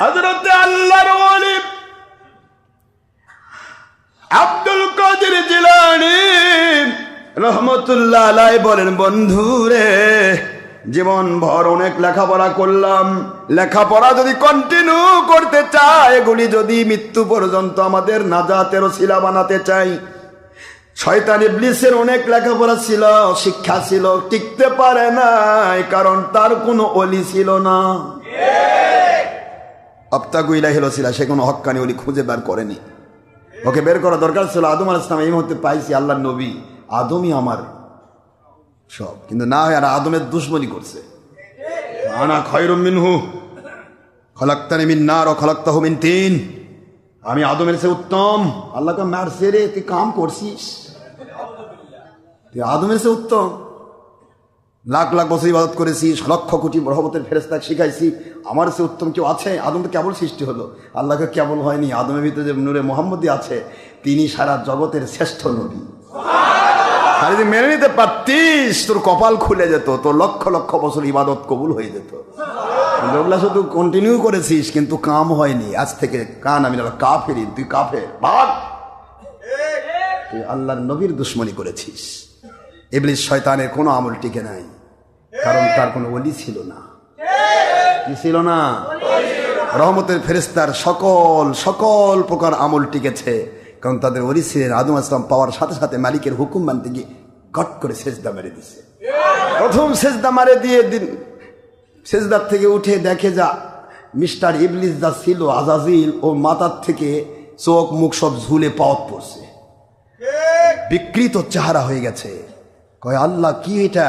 হজরতে আল্লাহর ওলি আব্দুল কাদের জিলানি রহমতুল্লাহ আলাই বলেন, বন্ধু রে, জীবন ভর অনেক লেখাপড়া করলাম। লেখাপড়া যদি কন্টিনিউ করতে চাই, এগুলি যদি মৃত্যু পর্যন্ত আমাদের নাজাতের শিলা বানাতে চাই। শয়তান ইবলিসের অনেক লেখাপড়া ছিল, শিক্ষা ছিল, টিকতে পারে নাই, কারণ তার কোনো অলি ছিল না। আপ্তাগু ইলাহিল ছিল সে কোনো হক্কানি অলি খুঁজে বের করেনি। ওকে বের করা দরকার ছিল, আদম আল ইসলাম এই মুহূর্তে পাইছি আল্লাহ নবী। আদমই আমার সব। কিন্তু না হয় আর আদমের দুশ্মনী করছে। আনা খয়রুম মিনহু, খলাক্তানি মিন নার ও খলাক্তাহু মিন তিন। আমি আদমের সে উত্তম। আল্লাহকে মারছে রে তুই কাম করছিস। তুই আদমের সে উত্তম। লাখ লাখ বছর ইবাদত করেছি, লক্ষ কোটি রহমতের ফেরেস্তা শিখাইছি। আমার সে উত্তম কেউ আছে? আদম তো কেবল সৃষ্টি হলো। আল্লাহকে কেবল হয়নি, আদমের ভিতরে যে নূরে মোহাম্মদী আছে, তিনি সারা জগতের শ্রেষ্ঠ নবী। আর যদি মেনে নিতে পারতিস, তোর কপাল খুলে যেত, তোর লক্ষ লক্ষ বছর ইবাদত কবুল হয়ে যেত। ওগুলা শুধু কন্টিনিউ করেছিস, কিন্তু কাম হয়নি। আজ থেকে কান আমি কাফেরি তুই কাফের, ভাগ। তুই আল্লাহর নবীর দুশ্মনী করেছিস। ইবলিস, শয়তানের কোনো আমল টিকে নাই। কারণ তার কোনো অলি ছিল না। কি ছিল না? রহমতের ফেরেস্তার সকল সকল প্রকার আমল টিকেছে। কারণ তাদের অলি ছিলেন আদম আসলাম পাওয়ার সাথে সাথে মালিকের হুকুম মানতে গিয়ে কট করে সেজদা মেরে দিছে। প্রথম সেজদা মারে দিয়ে দিন, সেজদার থেকে উঠে দেখে যা, মিস্টার ইবলিস যা ছিল আজাজিল ও মাথার থেকে চোখ মুখ সব ঝুলে পাওয়াত পড়ছে। বিকৃত চেহারা হয়ে গেছে। কয়, আল্লাহ, কি এটা?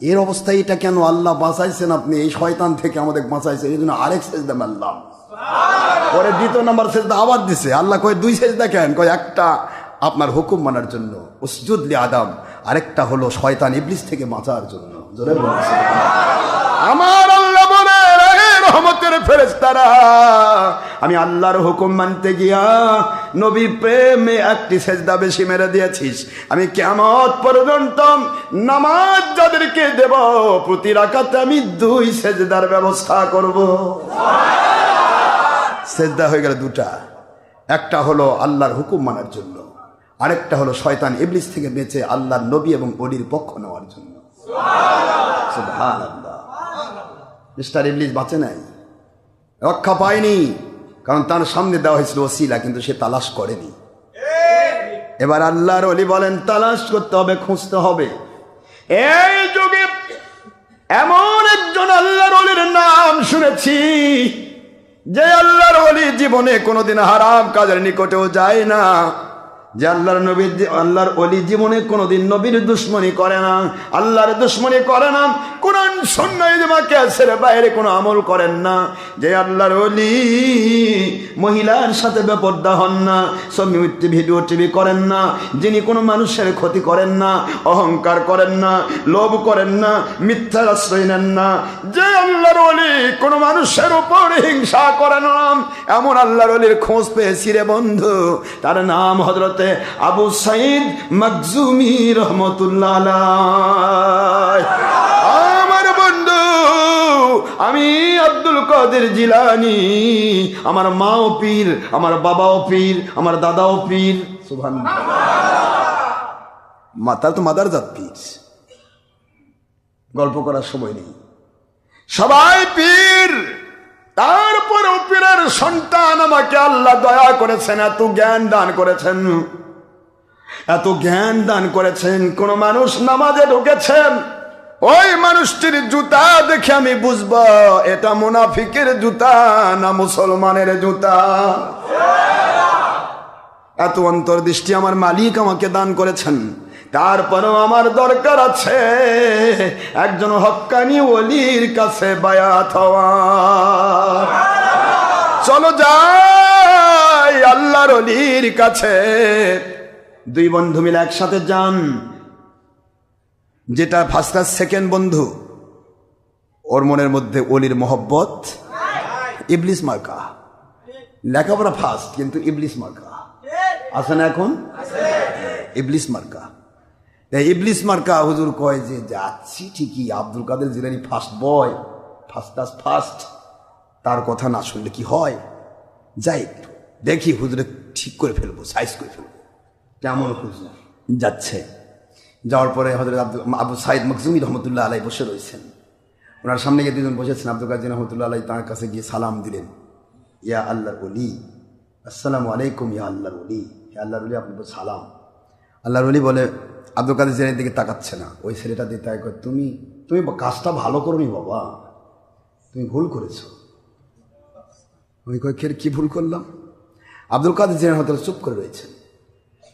এর অবস্থায় এটা কেন আল্লাহ বাঁচাইছেন আপনি? এই শয়তান থেকে আমাদের বাঁচাইছেন এই জন্য আরেক সেজদা মারলাম পরে দ্বিতীয় নাম্বার সেজদা আবার দিছে। আল্লাহ কয় দুই সেজদা কেন? কয় একটা আপনার হুকুম মানার জন্য উসজুদলি আদম। আরেকটা হলো শয়তান ইবলিস থেকে বাঁচার জন্য। জোরে আমার আল্লাহ বলে "রে রহমতের ফেরেস্তারা আমি আল্লাহর হুকুম মানতে গিয়া নবী প্রেমে একটি সেজদা বেশি মেরে দিয়েছিস। আমি কেমত পর্যন্ত নামাজ যাদেরকে দেব, প্রতি রাখাতে আমি দুই সেজদার ব্যবস্থা করব। সেজদা হয়ে গেল দুটা। একটা হলো আল্লাহর হুকুম মানার জন্য, আরেকটা হলো শয়তান ইবলিস থেকে বেঁচে আল্লাহর নবী এবং অলির পক্ষ নেওয়ার জন্য। মিস্টার ইবলিস বাঁচে নাই? রক্ষা পায়নি, কারণ তার সামনে দেওয়া হয়েছিল ওসিলা, কিন্তু সে তালাশ করেনি। এবার আল্লাহর অলি বলেন, তালাশ করতে হবে, খুঁজতে হবে। এই যুগে এমন একজন আল্লাহর অলির নাম শুনেছি, যে আল্লাহর অলি জীবনে কোনোদিন হারাম কাজের নিকটেও যায় না। যে আল্লাহর নবীর আল্লাহর অলি জীবনে কোনোদিন নবীর দুশ্মনী করে না, আল্লাহর দুশ্মনী করে না। কোরআন সন্ন্যায় তোমাকে ছেড়ে বাইরে কোনো আমল করেন না। যে আল্লাহর অলি মহিলার সাথে বেপর্দা হন না ছবি ভিডিও টিভি করেন না, যিনি কোনো মানুষের ক্ষতি করেন না, অহংকার করেন না, লোভ করেন না, মিথ্যার আশ্রয় নেন না। যে আল্লাহর অলি কোনো মানুষের উপর হিংসা করে না, এমন আল্লাহর অলির খোঁজ পেয়েছি রে বন্ধু। তার নাম হজরতে আবু সাইদ মকজুমি রহমতুল্লাহ আমার বন্ধু, আমি আব্দুল কাদের জিলানি। আমার মাও পীর, আমার বাবাও পীর, আমার দাদাও পীর। সুভান মাতা তো মাদার জাত পীর। গল্প করার সময় নেই। সবাই পীর। তারপর পীরের সন্তান আমাকে আল্লাহ দয়া করেছেন, এত জ্ঞান দান করেছেন। এত জ্ঞান দান করেছেন, কোন মানুষ নামাজে ঢুকেছেন। ওই মানুষটির জুতা দেখে আমি বুঝব, এটা মুনাফিকের জুতা না মুসলমানের জুতা। এত অন্তর্দৃষ্টি আমার মালিক আমাকে দান করেছেন। তারপরেও আমার দরকার আছে একজন হক্কানি ওলির কাছে বায়াত হওয়া। চলো যাই আল্লাহর অলির কাছে। দুই বন্ধু মিলে একসাথে যান। যেটা ফার্স্ট ক্লাস সেকেন্ড বন্ধু, ওর মনের মধ্যে অলির মহব্বত। ইবলিস মার্কা। লেখাপড়া ফার্স্ট কিন্তু ইবলিস মার্কা। আছে না এখন? ইবলিস মার্কা। ইবলিস মার্কা হুজুর কয় যে যাচ্ছি ঠিকই Abdul Kader Jilani first boy first class first তার কথা না শুনলে কি হয়? যাই দেখি হুজুরে ঠিক করে ফেলব সাইজ করে ফেলব। কেমন হুজুর? যাচ্ছে। যাওয়ার পরে হজরত আব্দুল আবু সাইদ মকজুমি রহমতুল্লাহ আলাই বসে রয়েছেন। ওনার সামনে গিয়ে দুজন বসেছেন। আব্দুল কাজী রহমতুল্লাহ আলাই তার কাছে গিয়ে সালাম দিলেন। ইয়া আল্লাহর অলি আসসালামু আলাইকুম ইয়া আল্লাহর অলি ইয়া আল্লাহর অলি আপনি সালাম। আল্লাহর অলি বলে আব্দুল কাদের জেনের দিকে তাকাচ্ছে না। ওই ছেলেটা দিয়ে তাই কয়, তুমি তুমি কাজটা ভালো করনি বাবা। তুমি ভুল করেছ। ওই কয় "কে- ভুল করলাম? আব্দুল কাদের জেনের হয়তো চুপ করে রয়েছে।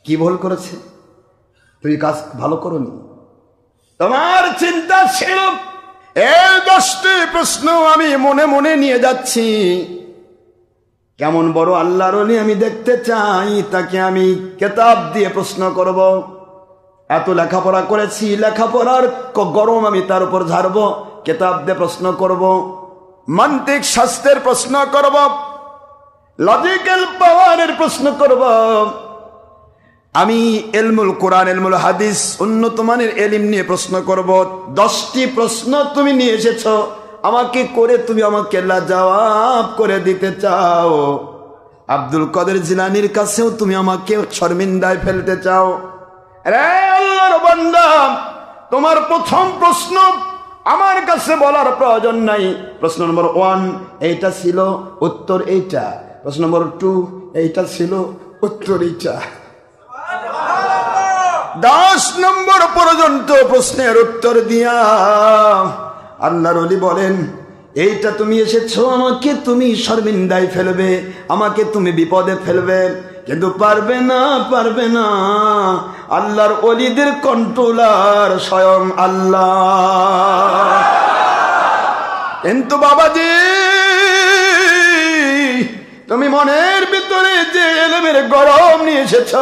কি ভুল করেছে? তুমি কাজ ভালো করনি? তোমার চিন্তা ছিল এই দশটি প্রশ্ন আমি মনে মনে নিয়ে যাচ্ছি। কেমন বড় আল্লাহর আমি দেখতে চাই তাকে আমি কেতাব দিয়ে প্রশ্ন করব। এত লেখাপড়া করেছি, লেখাপড়ার গরম আমি তার উপর ঝাড়ব, কেতাব দিয়ে প্রশ্ন করব, মান্তিক স্বাস্থ্যের প্রশ্ন করব লজিক্যাল পাওয়ারের প্রশ্ন করব। আমি এলমুল কোরআন, এলমুল হাদিস, উন্নত মানের এলিম নিয়ে প্রশ্ন করব, দশটি প্রশ্ন তুমি নিয়ে এসেছ, আমাকে করে তুমি আমাকে জবাব করে দিতে চাও। আব্দুল কদের জিলানির কাছেও তুমি আমাকে শর্মিন্দায় ফেলতে চাও। তোমার প্রথম প্রশ্ন আমার কাছে বলার প্রয়োজন নাই। প্রশ্ন নম্বর ওয়ান, এইটা ছিল উত্তর এইটা। প্রশ্ন নম্বর টু, এইটা ছিল উত্তর এইটা। দশ নম্বর পর্যন্ত প্রশ্নের উত্তর দিয়া আল্লাহর অলি বলেন, এইটা তুমি এসেছ, আমাকে তুমি শর্মিন্দায় ফেলবে, আমাকে তুমি বিপদে ফেলবে। কিন্তু পারবে না পারবে না। আল্লাহর অলিদের কন্ট্রোলার স্বয়ং আল্লাহ। কিন্তু বাবাজি, তুমি মনের ভিতরে যে এলেমের গরম নিয়ে এসেছ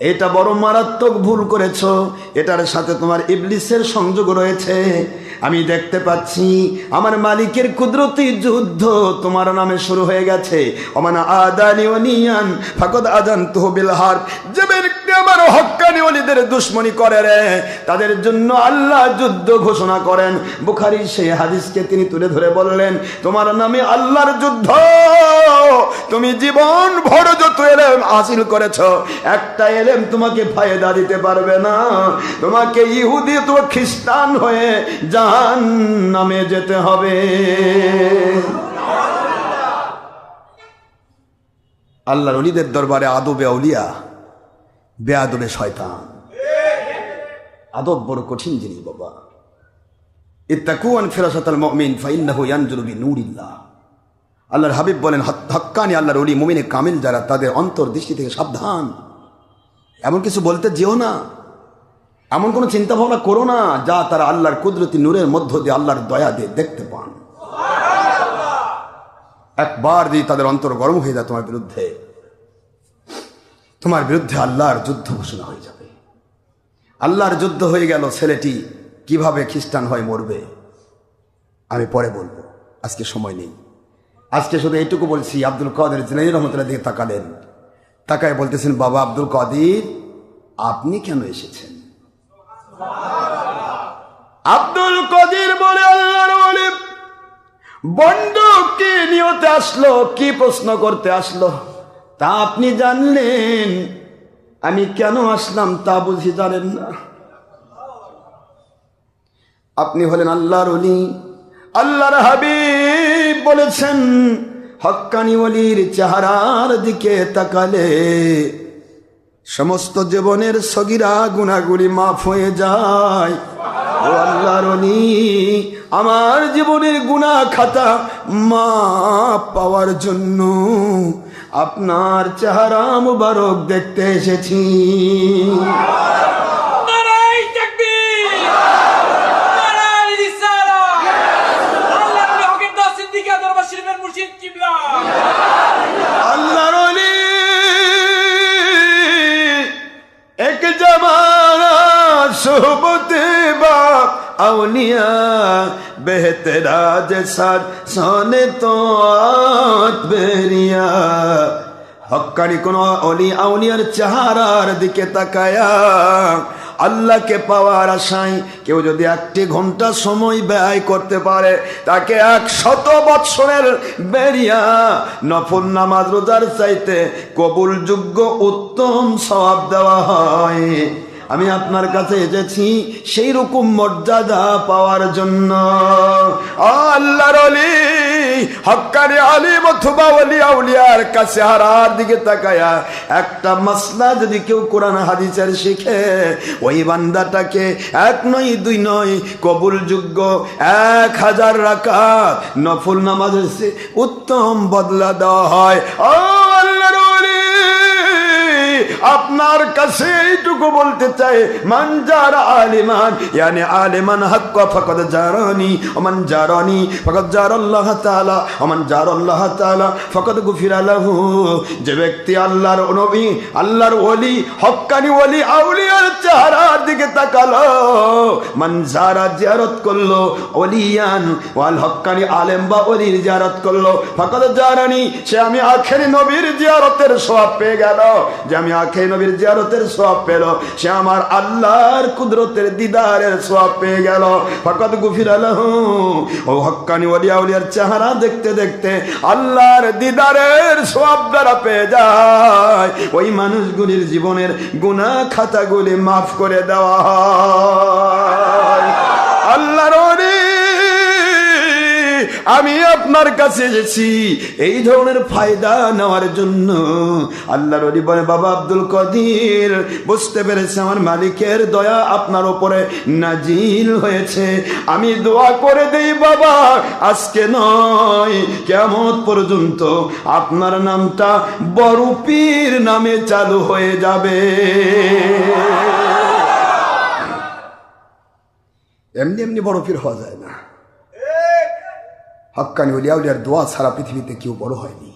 এটা বড় মারাত্মক ভুল করেছ। এটার সাথে তোমার ইবলিসের সংযোগ রয়েছে। আমি দেখতে পাচ্ছি, আমার মালিকের কুদরতি যুদ্ধ তোমার নামে শুরু হয়ে গেছে। অমানা আদানি অনিয়ান ফাকদ আজান তহবিল হার যে আমার হক্কানি অলিদের দুশ্মনী করে রে। তাদের জন্য আল্লাহ যুদ্ধ ঘোষণা করেন। বুখারি সেই হাদিসকে তিনি তুলে ধরে বললেন, তোমার নামে আল্লাহর যুদ্ধ। তুমি জীবন ভর যত এলেম হাসিল করেছ, একটা এলেম তোমাকে ফায়দা দিতে পারবে না। তোমাকে ইহুদি তো খ্রিস্টান হয়ে জাহান নামে যেতে হবে। আল্লাহর অলিদের দরবারে আদবে আউলিয়া বেআদবে শয়তান। আদব বড় কঠিন জিনিস বাবা। ইত্তাকুয়ান ফিরাসাতাল মুমিন ফাইন্নাহু ইয়ানজুরু বিনুরিল্লাহ। আল্লাহর হাবিব বলেন হক্কানি আল্লাহর অলি মুমিনে কামিল যারা, তাদের অন্তর্দৃষ্টি থেকে সাবধান। এমন কিছু বলতে যেও না। এমন কোনো চিন্তা ভাবনা করো না, যা তারা আল্লাহর কুদরতি নূরের মধ্য দিয়ে আল্লাহর দয়া দিয়ে দেখতে পান। একবার যদি তাদের অন্তর গরম হয়ে যায় তোমার বিরুদ্ধে তোমার বিরুদ্ধে আল্লাহর যুদ্ধ ঘোষণা হয়ে যাবে। আল্লাহর যুদ্ধ হয়ে গেল, ছেলেটি কীভাবে খ্রিস্টান হয়ে মরবে? আমি পরে বলব, আজকে সময় নেই। আজকে শুধু এইটুকু বলছি, আব্দুল কাদের জিনাই রহমতুল্লাহ দিকে তাকালেন। তাকায় বলতেছেন, বাবা আব্দুল কাদির, আপনি কেন এসেছেন? আব্দুল কাদির বলে আল্লাহর বলে বন্দুক কি নিয়তে আসলো, কি প্রশ্ন করতে আসলো? তা আপনি জানলেন? আমি কেন আসলাম তা বুঝি জানেন না। আপনি হলেন আল্লাহর অলি আল্লাহর হাবিব বলেছেন, হক্কানি অলির চেহারার দিকে তাকালে সমস্ত জীবনের সগিরা গুণাগুলি মাফ হয়ে যায়। আল্লাহর অলি আমার জীবনের গুণা খাতা মাপ পাওয়ার জন্য আপনার চেহারা মুবারক দেখতে এসেছি। সোহবতে বাপ আউলিয়া। বেহতরাজ সাদ সোনে তো বেরিয়া। হক্কানি কোন অলি আউলিয়ার চেহারার দিকে তাকায়া, আল্লাহকে পাওয়ার আশায় কেউ যদি একটি ঘণ্টা সময় ব্যয় করতে পারে, তাকে এক শত বৎসরের বেরিয়া। নফল নামাজ রোজার চাইতে কবুলযোগ্য উত্তম সওয়াব দেওয়া হয়। আমি আপনার কাছে এসেছি সেই রকম মর্যাদা পাওয়ার জন্য। আল্লাহর অলি হক্কানি আলিম অথবা অলি আউলিয়ার কাছে হারার দিকে তাকায়া একটা মাসলা যদি কেউ কোরআন হাদিসের শিখে, ওই বান্দাটাকে এক নয়, দুই নয় কবুলযোগ্য এক হাজার রাকাত নফল নামাজের সে উত্তম বদলা দেওয়া হয়। আল্লাহর আপনার কাছে এইটুকু বলতে চাই মানজার আলিমান ইয়ানি আলিমান হক ফকদ জারানি, ওমান জারানি ফকদ জার আল্লাহ তাআলা ওমান জার আল্লাহ তাআলা ফকদ গুফির লাহু যে ব্যক্তি আল্লাহর নবী, আল্লাহর ওলি, হক্কানি ওলি, আউলিয়ার চেহারার দিকে তাকালো, মান যারা জিয়ারত করল ওলিয়ান ওয়াল হক্কানি আলেম বা ওলির জিয়ারত করল, ফকদ জারানি সে আমি আখেরি নবীর জিয়ারতের সওয়াব পেয়ে গেল, যে আমি আখেরি নবীর জিয়ারতের সওয়াব পেল। সে আমার আল্লাহর কুদরতের দিদারের সওয়াব পেয়ে গেল। ফকদ গুফির ও হক্কানি ওলিয়া উলিয়ার চেহারা দেখতে দেখতে আল্লাহর দিদারের সওয়াব দ্বারা পেয়ে যায়। ওই মানুষগুলির জীবনের গুনাহ খাতাগুলি মাফ করে দেওয়া হয়। আল্লাহর আমি আপনার কাছে এসেছি। এই ধরনের ফায়দা নেওয়ার জন্য আল্লাহর ওলি বলে, বাবা আব্দুল কদির, বুঝতে পেরেছে আমার মালিকের দয়া আপনার উপরে নাজিল হয়েছে। আমি দোয়া করে দেই বাবা, আজকে নয় কেমন পর্যন্ত আপনার নামটা বরুপির নামে চালু হয়ে যাবে। এমনি এমনি বড় পীর হওয়া যায় না। হক্কানি উলিয়া উলিয়ার দোয়া ছাড়া পৃথিবীতে কেউ বড় হয়নি।